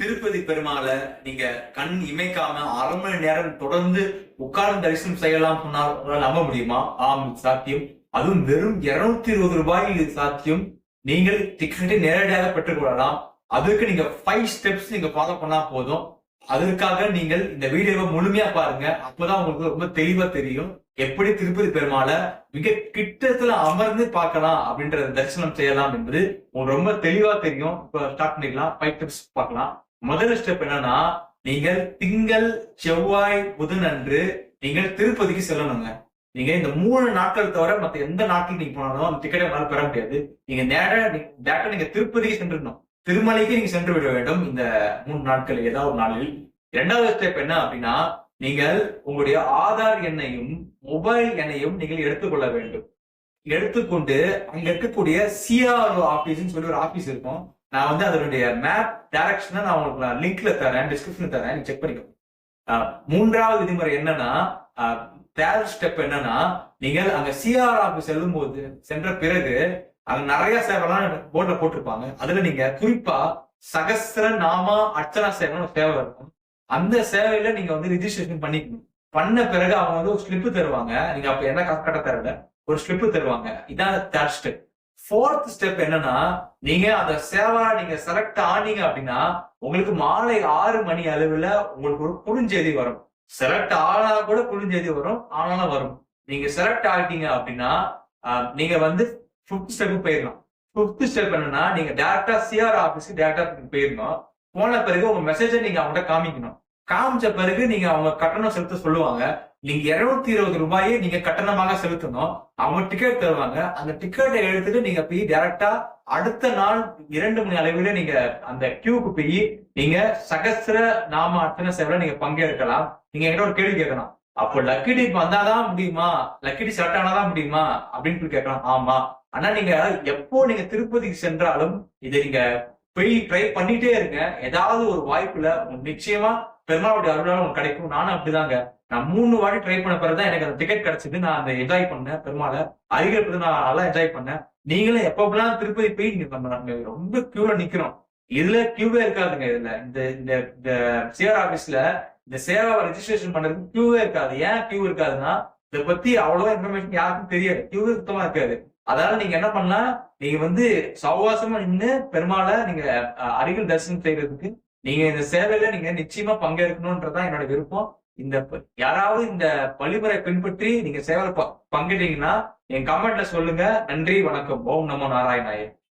திருப்பதி பெருமாளை நீங்க கண் இமைக்காம அரை மணி நேரம் தொடர்ந்து உட்கார்ந்து தரிசனம் செய்யலாம் சொன்னால் நம்ப முடியுமா? ஆம் சாத்தியம். அதுவும் வெறும் இருநூத்தி இருபது ரூபாயில் இது சாத்தியம். நீங்கள் டிக்கெட்டை நேரடியாக பெற்றுக்கொள்ளலாம் அதுக்கு நீங்க ஃபைவ் ஸ்டெப்ஸ் நீங்க ஃபாலோ பண்ணா போதும். அதற்காக நீங்கள் இந்த வீடியோவை முழுமையா பாருங்க. அப்பதான் உங்களுக்கு ரொம்ப தெளிவா தெரியும். எப்படி திருப்பதி பெருமாளை மிக கிட்டத்துல அமர்ந்து பார்க்கலாம் அப்படின்ற தரிசனம் செய்யலாம் என்பது உங்களுக்கு ரொம்ப தெளிவா தெரியும். இப்போ ஸ்டார்ட் பண்ணிக்கலாம். ஃபைவ் ஸ்டெப்ஸ் பார்க்கலாம். முதல் ஸ்டெப் என்னன்னா நீங்கள் திங்கள் செவ்வாய் புதன் அன்று நீங்கள் திருப்பதிக்கு செல்லணுங்க. நீங்க இந்த மூணு நாட்கள் தவிர மத்த எந்த நாட்கள் நீங்க போனாலும் அந்த டிக்கெட்டை உங்களால் பெற முடியாது. நீங்க நேரா டேரக்டா நீங்க திருப்பதிக்கு சென்றுடணும் திருமலைக்கு நீங்க சென்று விட வேண்டும் இந்த மூணு நாட்கள் ஏதாவது ஒரு நாளில். இரண்டாவது ஸ்டெப் என்ன அப்படின்னா நீங்கள் உங்களுடைய ஆதார் எண்ணையும் மொபைல் எண்ணையும் நீங்கள் எடுத்துக்கொள்ள வேண்டும். எடுத்துக்கொண்டு அங்க இருக்கக்கூடிய சிஆர்ஓ ஆபீஸ்னு சொல்லி ஒரு ஆபீஸ் இருக்கும். நான் வந்து அதனுடைய மேப் டைரக்ஷனை நான் உங்களுக்கு நான் லிங்க்ல தரேன் டிஸ்கிரிப்ஷன்ல தரேன் செக் பண்ணிக்கோ மூன்றாவது விதிமுறை என்னன்னா தேர்ட் ஸ்டெப் என்னன்னா நீங்கள் அங்க சிஆர் ஆபீஸ் செல்லும் போது சென்ற பிறகு அங்க நிறைய சேவைலாம் போர்ட்ல போட்டிருப்பாங்க. அதுல நீங்க குறிப்பா சகஸ்ர நாமா அர்ச்சனா சேவைன்னு சேவை இருக்கும். அந்த சேவையில நீங்க வந்து ரிஜிஸ்ட்ரேஷன் பண்ணிக்கணும். பண்ண பிறகு அவங்க வந்து ஒரு ஸ்லிப்பு தருவாங்க. நீங்க அப்ப என்ன காசு கட்ட தரல? ஒரு ஸ்லிப்பு தருவாங்க. இதான் தேர்ட் ஸ்டெப் ஃபோர்த் ஸ்டெப் என்னன்னா நீங்க அந்த சேவா நீங்க செலக்ட் ஆனீங்க அப்படின்னா உங்களுக்கு மாலை ஆறு மணி அளவுல உங்களுக்கு ஒரு குறுஞ்செய்தி வரும். செலக்ட் ஆனா கூட குறுஞ்செய்தி வரும் ஆனாலும் வரும். நீங்க செலக்ட் ஆகிட்டீங்க அப்படின்னா நீங்க வந்து ஃபிஃப்த் ஸ்டெப் போயிடலாம். ஃபிஃப்த் ஸ்டெப் என்னன்னா நீங்க டேரக்டா சிஆர் ஆபீஸ்க்கு டேரக்டா போயிடணும். போன பிறகு உங்க மெசேஜை நீங்க அவங்கள்ட்ட காமிக்கணும். காமிச்ச பிறகு நீங்க அவங்க கட்டணம் செலுத்த சொல்லுவாங்க. நீங்க இருநூத்தி இருபது ரூபாயை நீங்க கட்டணமாக செலுத்தணும். அவங்க டிக்கெட் தருவாங்க. அந்த டிக்கெட்டை எடுத்துட்டு நீங்க போய் டைரக்டா அடுத்த நாள் இரண்டு மணி அளவில் நீங்க அந்த கியூக்கு போய் நீங்க சகஸ்ர நாம அர்ச்சனை சேவையில நீங்க பங்கேற்கலாம். நீங்க என்கிட்ட ஒரு கேள்வி கேட்கலாம் அப்போ லக்கி டிப் வந்தாதான் முடியுமா? லக்கி டிப் செலக்ட் ஆனாதான் முடியுமா? அப்படின்னு சொல்லி கேட்கலாம் ஆமா. ஆனா நீங்க எப்போ நீங்க திருப்பதிக்கு சென்றாலும் இதை நீங்க போய் ட்ரை பண்ணிட்டே இருங்க. ஏதாவது ஒரு வாய்ப்புல நிச்சயமா பெருமாளுடைய அருளால் உங்களுக்கு கிடைக்கும். நானும் அப்படிதாங்க. நான் மூணு வாட்டி ட்ரை பண்ண பிறகுதான் எனக்கு அந்த டிக்கெட் கிடைச்சது. நான் அந்த என்ஜாய் பண்ணேன். பெருமாளை அதிகப்பட்டு நான் நல்லா என்ஜாய் பண்ணேன். நீங்களும் எப்பப்பெல்லாம் திருப்பதி போய் நீங்க பண்ணாங்க ரொம்ப கியூல நிக்கிறோம். இதுல கியூவே இருக்காதுங்க இதுல. இந்த இந்த இந்த ஆபீஸ்ல இந்த சேவா ரெஜிஸ்ட்ரேஷன் பண்றதுக்கு கியூவே இருக்காது. ஏன் கியூ இருக்காதுன்னா இதை பத்தி அவ்வளவா இன்ஃபர்மேஷன் யாருக்கும் தெரியாது. கியூவே சுத்தமா இருக்காது. அதனால நீங்க என்ன பண்ணலாம்? நீங்க வந்து சௌவாசமா நின்று பெருமாளை நீங்க அருகில் தரிசனம் செய்யறதுக்கு நீங்க இந்த சேவையில நீங்க நிச்சயமா பங்கேற்கணும்ன்றதுதான் என்னோட விருப்பம். இந்த யாராவது இந்த வழிமுறை பின்பற்றி நீங்க சேவையில ப- பங்கேற்றீங்கன்னா என் கமெண்ட்ல சொல்லுங்க. நன்றி வணக்கம். ஓம் நமோ நாராயணாயே.